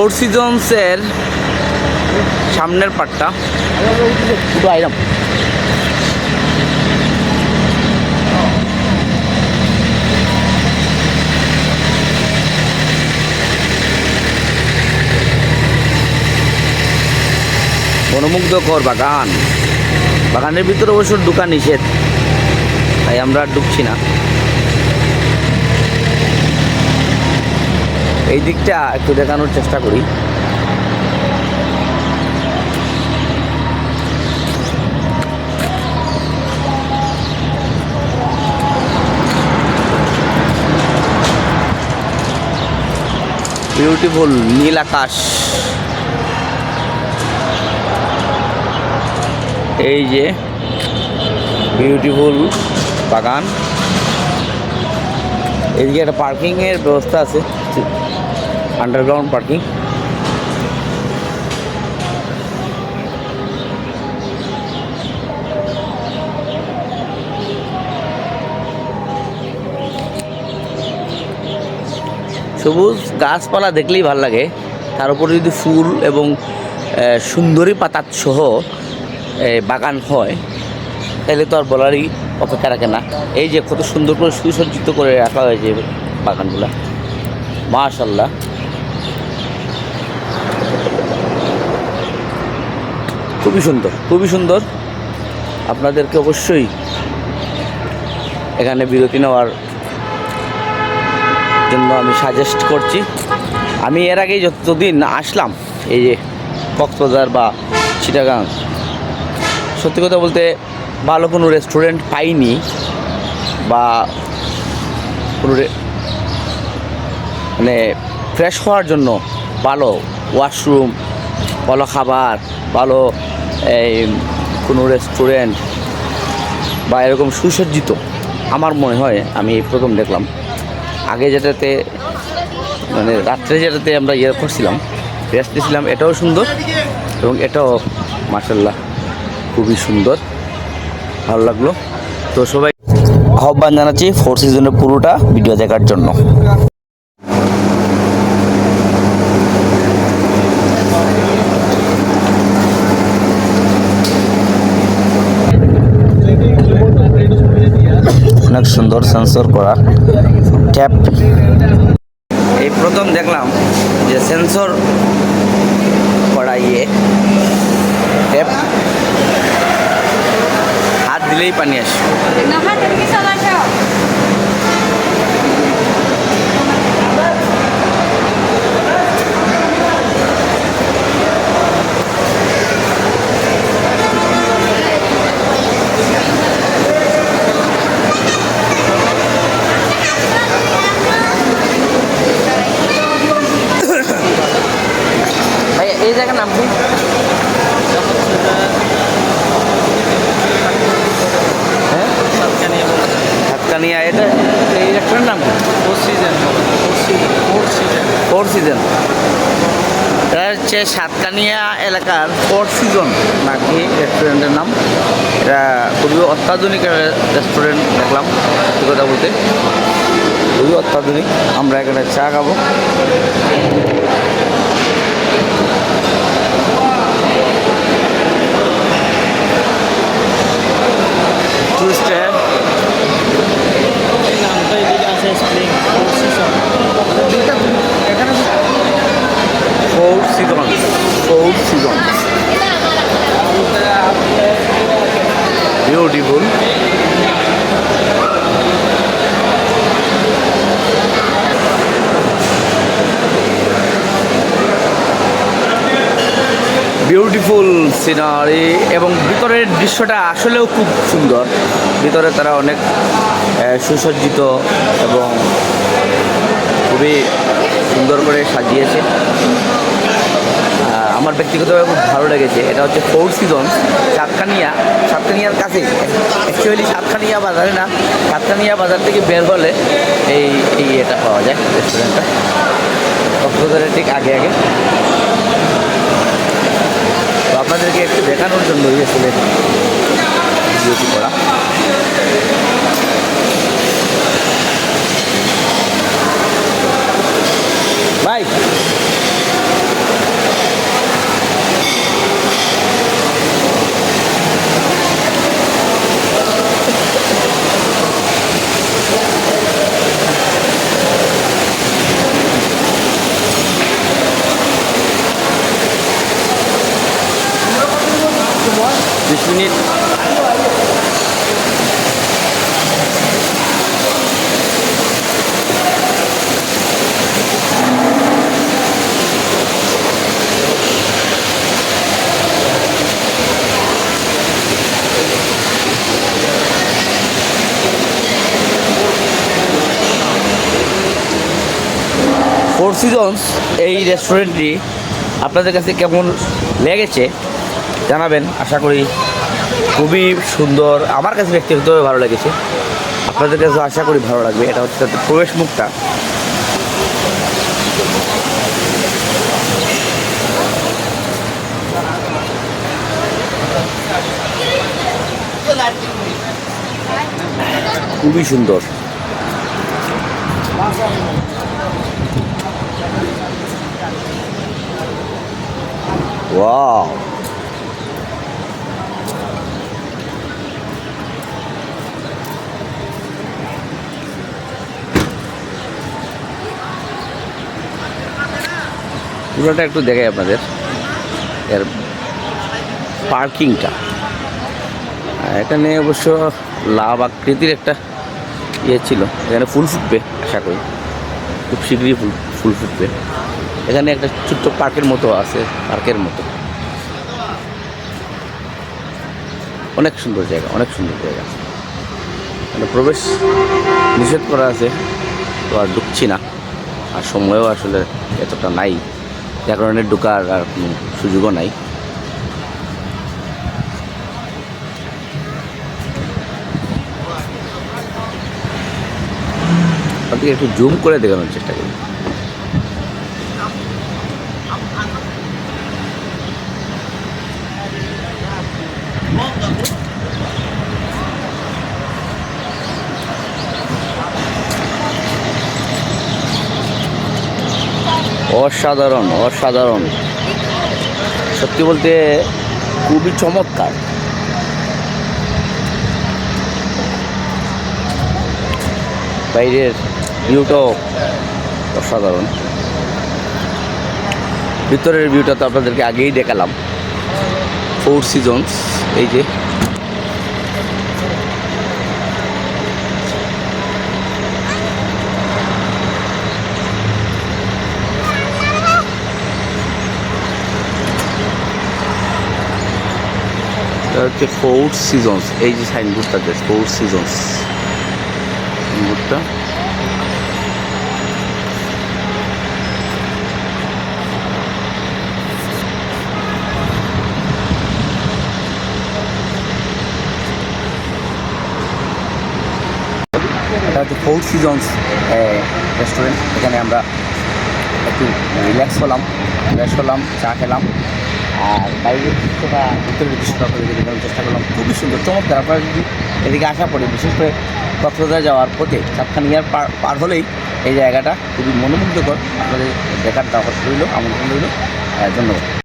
Four সিজনসের সামনের পাটটা। দুটো আইরাম মনোমুগ্ধকর বাগান। বাগানের ভিতরে অবশ্য ঢুকা নিষেধ তাই আমরা ঢুকছি না। এই দিকটা একটু দেখানোর চেষ্টা করি। বিউটিফুল নীল আকাশ। এই যে বিউটিফুল বাগান। এদিকে একটা পার্কিংয়ের ব্যবস্থা আছে। আন্ডারগ্রাউন্ড পার্কিং সবুজ গাছপালা দেখলেই ভালো লাগে। তার উপরে যদি ফুল এবং সুন্দরী পাতার সহ বাগান হয়, তাহলে তো আর বলারই অপেক্ষা রাখে না। এই যে কত সুন্দর করে সুসজ্জিত করে রাখা হয়েছে বাগানগুলা। মাশাল্লাহ খুবই সুন্দর খুবই সুন্দর। আপনাদেরকে অবশ্যই এখানে বিরতি নেওয়ার জন্য আমি সাজেস্ট করছি। আমি এর আগে যতদিন আসলাম, এই যে কক্সবাজার বা চিটাগাং, সত্যি কথা বলতে ভালো কোনো রেস্টুরেন্ট পাইনি বা কোনো মানে ফ্রেশ হওয়ার জন্য ভালো ওয়াশরুম ভালো খাবার, ভালো এই কোনো রেস্টুরেন্ট বা এরকম সুসজ্জিত, আমার মনে হয় আমি এই প্রথম দেখলাম। আগে যেটাতে মানে রাত্রে যেটাতে আমরা ইয়ে করছিলাম রেস্ট নিয়েছিলাম এটাও সুন্দর এবং এটাও মার্শাল্লাহ খুবই সুন্দর। ভালো লাগল। তো সবাই, আহ্বান জানাচ্ছি ফোর সিজনের পুরোটা ভিডিও দেখার জন্য। অনেক সুন্দর সেন্সর করা ট্যাপ এই প্রথম দেখলাম যে সেন্সর করা ইয়ে ট্যাপ হাত দিলেই পানি আসে? জায়গার নাম কি? হ্যাঁ? হাতকানিয়া এটা? এই রেস্টুরেন্ট নাম কি? ফোর সিজন এটা হচ্ছে সাতকানিয়া এলাকার ফোর সিজন নাকি রেস্টুরেন্টের নাম। এটা খুবই অত্যাধুনিক রেস্টুরেন্ট দেখলাম সত্যি কথা বলতে। খুবই অত্যাধুনিক। আমরা এখানে চা খাব টুরিস্টে four season four season beautiful beautiful scenery এবং ভিতরের দৃশ্যটা আসলেও খুব সুন্দর। ভিতরে তারা অনেক সুসজ্জিত এবং খুবই সুন্দর করে সাজিয়েছে। আমার ব্যক্তিগতভাবে খুব ভালো লেগেছে। এটা হচ্ছে ফোর সিজন সাতকানিয়া সাতকানিয়ার কাছে। অ্যাকচুয়ালি সাতকানিয়া বাজারে না সাতকানিয়া বাজার থেকে বের হলে এই এই এটা পাওয়া যায় রেস্টুরেন্টটা কক্সবাজারের ঠিক আগে আগে। তো আপনাদেরকে একটু দেখানোর জন্য আসলে করা। ফোর সিজনস এই রেস্টুরেন্টটি আপনাদের কাছে কেমন লেগেছে জানাবেন। আশা করি খুবই সুন্দর, আমার কাছে ব্যক্তিগতভাবে ভালো লেগেছে। আপনাদের কাছে আশা করি ভালো লাগবে, এটা হচ্ছে প্রবেশ মুখটা। খুবই সুন্দর। ওয়াও পুরোটা একটু দেখাই আপনাদের। এর পার্কিংটা। এখানে অবশ্য লাভ আকৃতির একটা ইয়ে ছিল। এখানে ফুল ফুটবে, আশা করি। খুব শীঘ্রই ফুল ফুল ফুটবে। এখানে একটা ছোট্ট পার্কের মতো আছে, পার্কের মতো। অনেক সুন্দর জায়গা, অনেক সুন্দর জায়গা। মানে প্রবেশ নিষেধ করা আছে, তো আর ঢুকছি না। আর সময়ও আসলে এতটা নাই। যার কারণে ঢোকার আর কোনো সুযোগও নাই। একটু জুম করে দেখানোর চেষ্টা করি। অসাধারণ অসাধারণ। সত্যি বলতে খুবই চমৎকার। বাইরের ভিউটাও অসাধারণ। ভিতরের ভিউটা তো আপনাদেরকে আগেই দেখালাম। ফোর সিজনস এই যে। এটা হচ্ছে ফোর সিজনস এই যে সাইনবোর্ডটা দেশ ফোর সিজনস সাইনবোর্ডটা ফোর সিজনস রেস্টুরেন্ট এখানে আমরা একটু রিল্যাক্স হলাম রিল্যাক্স হলাম, চা খেলাম। আর বাইরের দৃশ্যটা ভিতরের দৃশ্যটা আপনাদেরকে দেখানোর চেষ্টা করলাম। খুবই সুন্দর। চমৎকার। আপনারা যদি এদিকে আসা পড়ে, বিশেষ করে কক্সবাজার যাওয়ার পথে সাতখান ইয়ার পার পার হলেই এই জায়গাটা খুবই মনোমুগ্ধকর। আপনাদের দেখার দাওয়াত রইল, আমন্ত্রণ রইল। ধন্যবাদ।